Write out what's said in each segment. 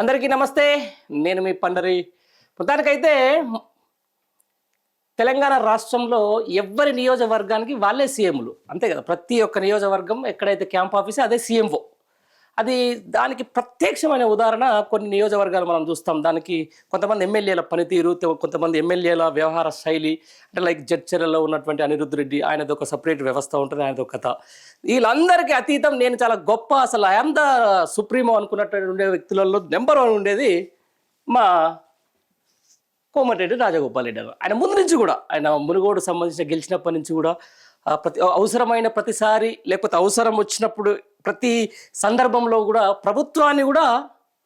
అందరికీ నమస్తే. నేను మీ పండరి. మొత్తానికైతే తెలంగాణ రాష్ట్రంలో ఎవరి నియోజకవర్గానికి వాళ్ళే సీఎంలు. అంతే కదా ప్రతి ఒక్క నియోజకవర్గం ఎక్కడైతే క్యాంప్ ఆఫీస్ అదే సీఎంఓ. అది దానికి ప్రత్యక్షమైన ఉదాహరణ కొన్ని నియోజకవర్గాలు మనం చూస్తాం. దానికి కొంతమంది ఎమ్మెల్యేల పనితీరు కొంతమంది ఎమ్మెల్యేల వ్యవహార శైలి అంటే లైక్ జడ్చర్లలో ఉన్నటువంటి అనిరుద్ధ్ రెడ్డి ఆయనది ఒక సపరేట్ వ్యవస్థ ఉంటుంది ఆయనది ఒక కథ. వీళ్ళందరికీ అతీతం నేను చాలా గొప్ప అసలు ఐఎమ్ ద సుప్రీమో అనుకున్నటువంటి ఉండే వ్యక్తులలో నెంబర్ వన్ ఉండేది మా కోమటిరెడ్డి రాజగోపాల్ రెడ్డి ఆయన ముందు నుంచి కూడా ఆయన మునుగోడు సంబంధించిన గెలిచినప్పటి నుంచి కూడా ప్రతి అవసరమైన ప్రతిసారి లేకపోతే అవసరం వచ్చినప్పుడు ప్రతి సందర్భంలో కూడా ప్రభుత్వాన్ని కూడా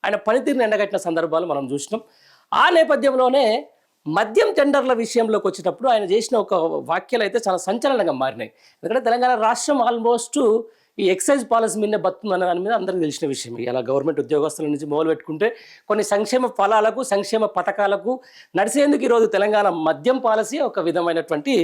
ఆయన పనితీరుని ఎండగట్టిన సందర్భాలు మనం చూసినాం. ఆ నేపథ్యంలోనే మద్యం టెండర్ల విషయంలోకి వచ్చేటప్పుడు ఆయన చేసిన ఒక వ్యాఖ్యలు అయితే చాలా సంచలనంగా మారినాయి. ఎందుకంటే తెలంగాణ రాష్ట్రం ఆల్మోస్ట్ ఈ ఎక్సైజ్ పాలసీ మీద బతుందన్న దాని మీద అందరికీ తెలిసిన విషయం. ఇలా గవర్నమెంట్ ఉద్యోగస్తుల నుంచి మొదలు పెట్టుకుంటే కొన్ని సంక్షేమ ఫలాలకు సంక్షేమ పథకాలకు నడిచేందుకు ఈరోజు తెలంగాణ మద్యం పాలసీ ఒక విధమైనటువంటి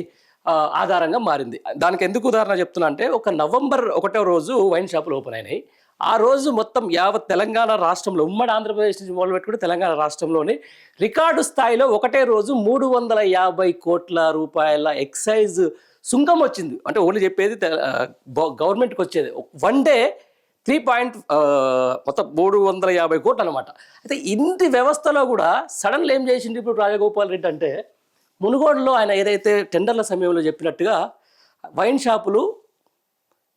ఆధారంగా మారింది. దానికి ఎందుకు ఉదాహరణ చెప్తున్నా అంటే ఒక నవంబర్ ఒకటో రోజు వైన్ షాపులు ఓపెన్ అయినాయి. ఆ రోజు మొత్తం యావత్ తెలంగాణ రాష్ట్రంలో ఉమ్మడి ఆంధ్రప్రదేశ్ నుంచి మొదలుపెట్టుకుంటే తెలంగాణ రాష్ట్రంలోని రికార్డు స్థాయిలో ఒకటే రోజు మూడు వందల యాభై కోట్ల రూపాయల ఎక్సైజ్ సుంకం వచ్చింది. అంటే ఓన్లీ చెప్పేది తె- గవర్నమెంట్కి వచ్చేది. వన్ డే త్రీ పాయింట్ మొత్తం మూడు వందల యాభై కోట్లు అనమాట అయితే ఇంటి వ్యవస్థలో కూడా సడన్లు ఏం చేసింది ఇప్పుడు రాజగోపాల్ రెడ్డి అంటే మునుగోడులో ఆయన ఏదైతే టెండర్ల సమయంలో చెప్పినట్టుగా వైన్ షాపులు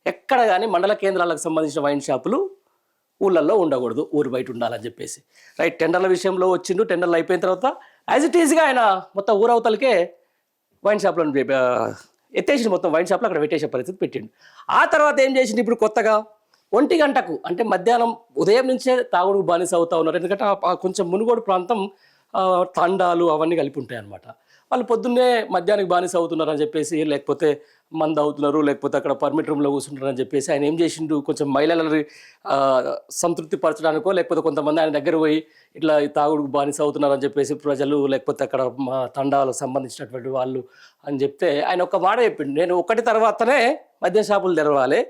ఎక్కడ కానీ మండల కేంద్రాలకు సంబంధించిన వైన్ షాపులు ఊళ్ళల్లో ఉండకూడదు ఊరు బయట ఉండాలని చెప్పేసి. రైట్ టెండర్ల విషయంలో వచ్చిండు టెండర్లు అయిపోయిన తర్వాత యాజ్ ఇట్ ఈజ్గా ఆయన మొత్తం ఊరవతలకే వైన్ షాప్లను ఎత్తేసి మొత్తం వైన్ షాప్లో అక్కడ పెట్టేసే పరిస్థితి పెట్టిండు. ఆ తర్వాత ఏం చేసిండు ఇప్పుడు కొత్తగా? ఒంటి గంటకు అంటే మధ్యాహ్నం ఉదయం నుంచే తాగుడు బానిస అవుతా ఉన్నారు. ఎందుకంటే కొంచెం మునుగోడు ప్రాంతం తండాలు అవన్నీ కలిపి ఉంటాయి అన్నమాట వాళ్ళు పొద్దున్నే మధ్యాహ్నం బానిస అవుతున్నారని చెప్పేసి లేకపోతే మంద అవుతున్నారు లేకపోతే అక్కడ పర్మిట్ రూమ్లో కూర్చుంటారని చెప్పేసి ఆయన ఏం చేసిండు? కొంచెం మహిళలని సంతృప్తి పరచడానికో లేకపోతే కొంతమంది ఆయన దగ్గర పోయి ఇట్లా తాగుడుకు బానిస అవుతున్నారని చెప్పేసి ప్రజలు లేకపోతే అక్కడ మా తండాలకు సంబంధించినటువంటి వాళ్ళు అని చెప్తే ఆయన ఒక మాట చెప్పిండు. నేను ఒకటి తర్వాతనే మద్యం షాపులు తెరవాలి.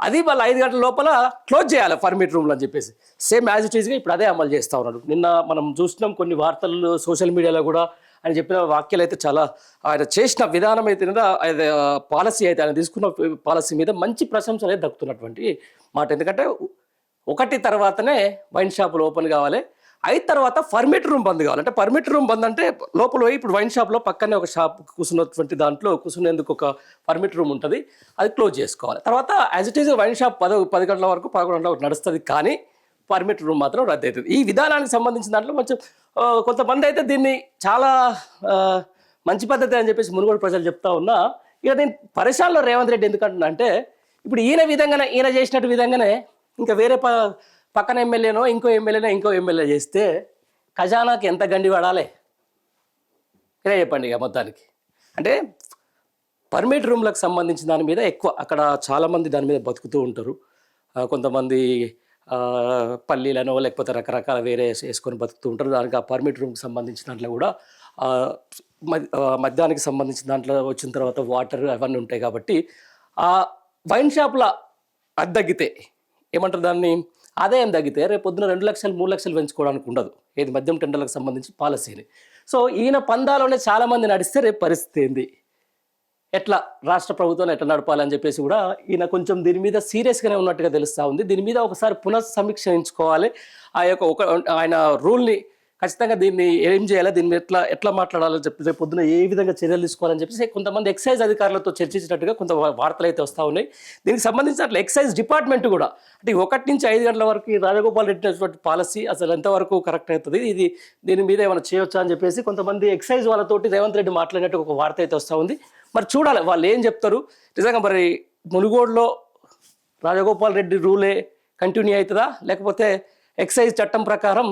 అది మళ్ళీ ఐదు గంటల లోపల క్లోజ్ చేయాలి పర్మిట్ రూమ్లు అని చెప్పేసి. సేమ్ యాజ్ ఇట్ ఈస్గా ఇప్పుడు అదే అమలు చేస్తూ ఉన్నాడు. నిన్న మనం చూసినాం కొన్ని వార్తలు సోషల్ మీడియాలో కూడా ఆయన చెప్పిన వాక్యాలు అయితే చాలా ఆయన చేసిన విధానం అయితే పాలసీ అయితే ఆయన తీసుకున్న పాలసీ మీద మంచి ప్రశంసలు అయితే దక్కుతున్నటువంటి మాట. ఎందుకంటే ఒకటి తర్వాతనే వైన్ షాపులు ఓపెన్ కావాలి. అయిన తర్వాత పర్మిట్ రూమ్ బంద్ కావాలి. అంటే పర్మిట్ రూమ్ బంద్ అంటే లోపల ఇప్పుడు వైన్ షాప్లో పక్కనే ఒక షాప్ కూర్చున్నటువంటి దాంట్లో కూర్చునేందుకు ఒక పర్మిట్ రూమ్ ఉంటుంది. అది క్లోజ్ చేసుకోవాలి. తర్వాత as it is wine shop పదో పది గంటల వరకు పదకొండు గంటల వరకు నడుస్తుంది కానీ పర్మిట్ రూమ్ మాత్రం రద్దు అవుతుంది ఈ విధానానికి సంబంధించిన దాంట్లో కొంచెం కొంతమంది అయితే దీన్ని చాలా మంచి పద్ధతి అని చెప్పేసి మునుగోడు ప్రజలు చెప్తా ఉన్నా ఇక దీని పరిశ్రమలో రేవంత్ రెడ్డి ఎందుకంటున్నా అంటే ఇప్పుడు ఈయన విధంగానే ఈయన చేసినట్టు విధంగానే ఇంకా వేరే ప పక్కన ఎమ్మెల్యేనో ఇంకో ఎమ్మెల్యేనో ఇంకో ఎమ్మెల్యే చేస్తే ఖజానాకి ఎంత గండి పడాలి? ఇలా చెప్పండి ఇక మొత్తానికి. అంటే పర్మిట్ రూమ్లకు సంబంధించిన దాని మీద ఎక్కువ అక్కడ చాలామంది దాని మీద బతుకుతూ ఉంటారు. కొంతమంది పల్లీలను లేకపోతే రకరకాల వేరే వేసుకొని బతుకుతూ ఉంటారు. దానికి ఆ పర్మిట్ రూమ్కి సంబంధించిన దాంట్లో కూడా మద్యానికి సంబంధించిన దాంట్లో వచ్చిన తర్వాత వాటర్ అవన్నీ ఉంటాయి కాబట్టి ఆ వైన్ షాప్ల అది తగ్గితే ఏమంటారు దాన్ని? ఆదాయం తగ్గితే రేపు పొద్దున రెండు లక్షలు మూడు లక్షలు పెంచుకోవడానికి ఉండదు. ఏది మద్యం టెండర్లకు సంబంధించి పాలసీని. సో ఈయన పందాలోనే చాలామంది నడిస్తే రేపు పరిస్థితి ఏంది? ఎట్లా రాష్ట్ర ప్రభుత్వం ఎట్లా నడపాలని చెప్పేసి కూడా ఈయన కొంచెం దీని మీద సీరియస్గానే ఉన్నట్టుగా తెలుస్తూ ఉంది. దీని మీద ఒకసారి పునఃసమీక్షించుకోవాలి ఆ యొక్క ఒక ఆయన రూల్ని ఖచ్చితంగా దీన్ని ఏం చేయాలి దీన్ని ఎట్లా ఎట్లా మాట్లాడాలో చెప్పి రేపు పొద్దున ఏ విధంగా చర్యలు తీసుకోవాలని చెప్పేసి కొంతమంది ఎక్సైజ్ అధికారులతో చర్చించినట్టుగా కొంత వార్తలు అయితే వస్తూ ఉన్నాయి. దీనికి సంబంధించిన అట్లా ఎక్సైజ్ డిపార్ట్మెంట్ కూడా అంటే ఒకటి నుంచి ఐదు గంటల వరకు రాజగోపాల్ రెడ్డి పాలసీ అసలు ఎంతవరకు కరెక్ట్ అవుతుంది ఇది దీని మీద ఏమైనా చేయొచ్చా అని చెప్పేసి కొంతమంది ఎక్సైజ్ వాళ్ళతోటి రేవంత్ రెడ్డి మాట్లాడినట్టు ఒక వార్త అయితే వస్తూ ఉంది. మరి చూడాలి. వాళ్ళు ఏం చెప్తారు? నిజంగా మరి మునుగోడులో రాజగోపాల్ రెడ్డి రూలే కంటిన్యూ అవుతుందా? లేకపోతే ఎక్సైజ్ చట్టం ప్రకారం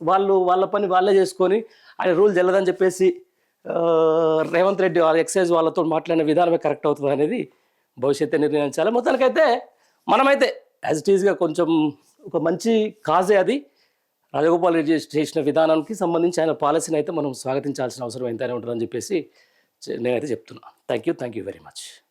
వాళ్ళు వాళ్ళ పని వాళ్ళే చేసుకొని ఆయన రూల్ చెల్లదని చెప్పేసి రేవంత్ రెడ్డి వాళ్ళ ఎక్సైజ్ వాళ్ళతో మాట్లాడిన విధానమే కరెక్ట్ అవుతుంది అనేది భవిష్యత్తు నిర్ణయించాలి. మొత్తానికైతే మనమైతే యాజ్ ఇట్ ఈజ్గా కొంచెం ఒక మంచి కాజే అది. రాజగోపాల్ రెడ్డి చేసిన విధానానికి సంబంధించి ఆయన పాలసీని అయితే మనం స్వాగతించాల్సిన అవసరం ఎంతైనా ఉంటుందని చెప్పేసి నేనైతే చెప్తున్నా. Thank you thank you very much.